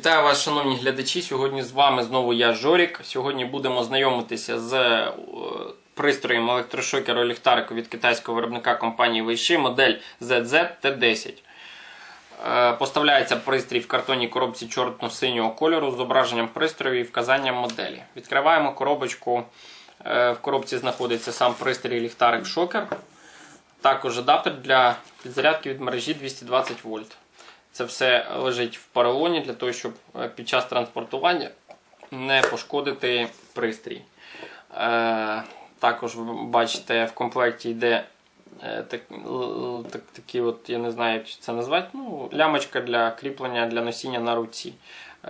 вас, шановні глядачі. Сьогодні з вами знову я Жорік. Сьогодні будемо знайомитися з е, пристроєм електрошокеру ліхтарику від китайського виробника компанії Weishi, модель ZZ T10. Е, Поставляється пристрій в картонній коробці чорно-синього кольору з зображенням пристрою і вказанням моделі. Відкриваємо коробочку. Е, В коробці знаходиться сам пристрій ліхтарик шокер. Також адаптер для підзарядки від мережі 220 вольт. Це все лежить в поролоні для того, щоб е, під час транспортування не пошкодити пристрій. Е, також ви бачите, в комплекті йде е, так, так, такі от, я не знаю, як це назвати, ну, лямочка для кріплення для носіння на руці.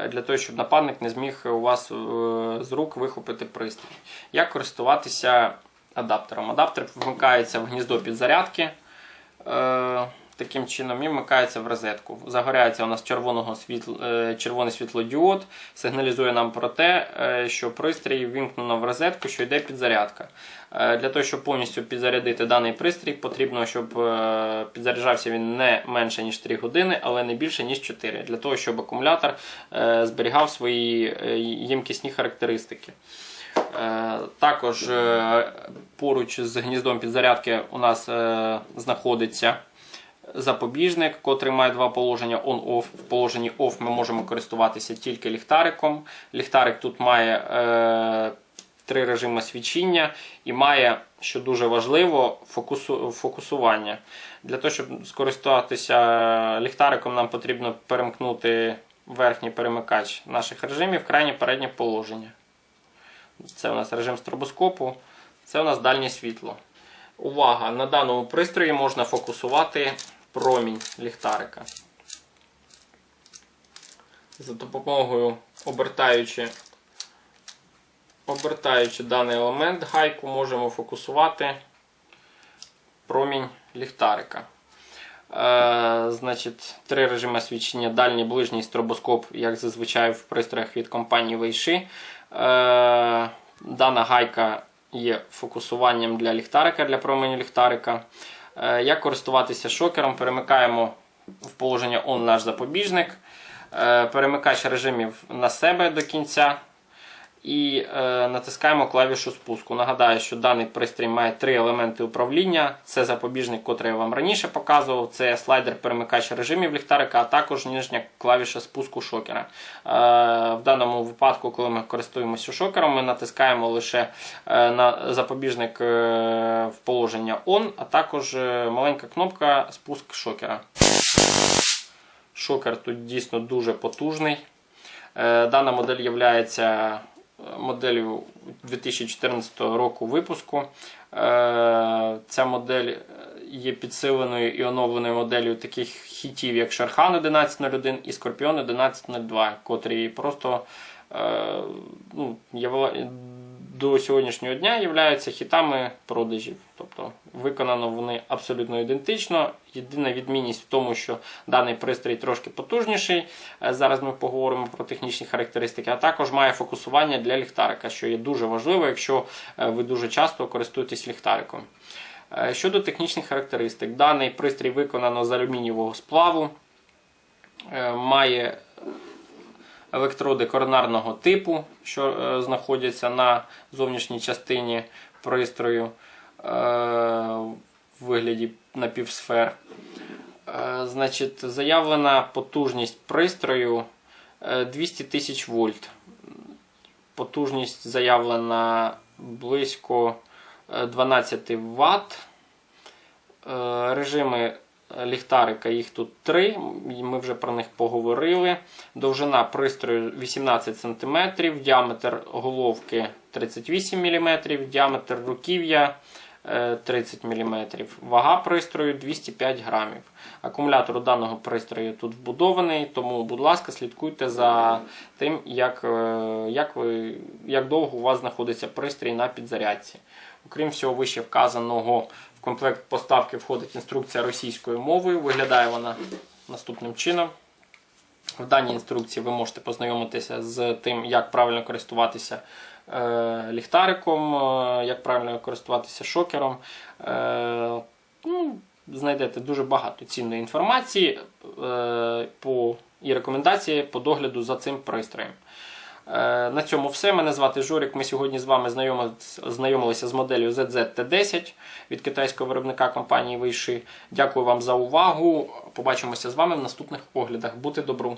Для того, щоб нападник не зміг у вас з рук вихопити пристрій. Як користуватися адаптером? Адаптер вмикається в гніздо підзарядки. Таким чином і вмикається в розетку. Загоряється у нас е, червоний світлодіод, сигналізує нам про те, е, що пристрій вімкнено в розетку, що йде підзарядка. Е, Для того, щоб повністю підзарядити даний пристрій, потрібно, щоб підзаряджався він не менше ніж 3 години, але не більше ніж 4, для того, щоб акумулятор зберігав свої ємкісні характеристики. Також поруч з гніздом підзарядки у нас знаходиться запобіжник, котрий має два положення on-off. В положенні OFF ми можемо користуватися тільки ліхтариком. Ліхтарик тут має е, три режими свічіння і має, що дуже важливо, фокусу, фокусування. Для того, щоб скористатися ліхтариком, нам потрібно перемкнути верхній перемикач наших режимів, в крайнє переднє положення. Це у нас режим стробоскопу, це у нас дальнє світло. Увага! На даному пристрої можна фокусувати промінь ліхтарика. За допомогою обертаючи, обертаючи даний елемент гайку, можемо фокусувати промінь ліхтарика. Е, значить, три режими свічення: дальній, ближній стробоскоп, як зазвичай в пристроях від компанії Weishi. Е, дана гайка є фокусуванням для ліхтарика, для променю ліхтарика. Е, як користуватися шокером? Перемикаємо в положення ON наш запобіжник, е, перемикач режимів на себе до кінця. І е, натискаємо клавішу спуску. Нагадаю, що даний пристрій має три елементи управління: це запобіжник, котрий я вам раніше показував, це слайдер перемикач режимів ліхтарика, а також нижня клавіша спуску шокера. Е, в даному випадку, коли ми користуємося шокером, ми натискаємо лише е, на запобіжник е, в положення ON, а також е, маленька кнопка спуск шокера. Шокер тут дійсно дуже потужний. Дана модель є моделлю 2014 року випуску. Е, Ця модель є підсиленою і оновленою моделлю таких хітів, як Шерхан 1101 і Скорпіон 1102, котрі просто е, ну, до сьогоднішнього дня являються хітами продажів. Тобто виконано вони абсолютно ідентично. Єдина відмінність в тому, що даний пристрій трошки потужніший. Е, Зараз ми поговоримо про технічні характеристики, а також має фокусування для ліхтарика, що є дуже важливо, якщо е, ви дуже часто користуєтесь ліхтариком. Е, Щодо технічних характеристик, даний пристрій виконано з алюмінієвого сплаву, має електроди коронарного типу, що е, знаходяться на зовнішній частині пристрою е, в вигляді напівсфер. Е, значить, заявлена потужність пристрою е, 200 тисяч вольт. Потужність заявлена близько е, 12 Вт. Режими ліхтарика їх тут три. Ми вже про них поговорили. Довжина пристрою 18 см, діаметр головки 38 мм, діаметр руків'я 30 мм. Вага пристрою 205 грамів. Акумулятор даного пристрою тут вбудований, тому, будь ласка, слідкуйте за тим, як, е, як, ви, як довго у вас знаходиться пристрій на підзарядці. Окрім всього вище вказаного, в комплект поставки входить інструкція російською мовою. Виглядає вона наступним чином. В даній інструкції ви можете познайомитися з тим, як правильно користуватися е, ліхтариком, е, як правильно користуватися шокером. Е, ну, знайдете дуже багато цінної інформації і рекомендації по догляду за цим пристроєм. Е, На цьому все. Мене звати Жорик. Ми сьогодні з вами знайомилися з моделлю ZZ-T10 від китайського виробника компанії Вейши. Дякую вам за увагу. Побачимося з вами в наступних оглядах. Бути добру!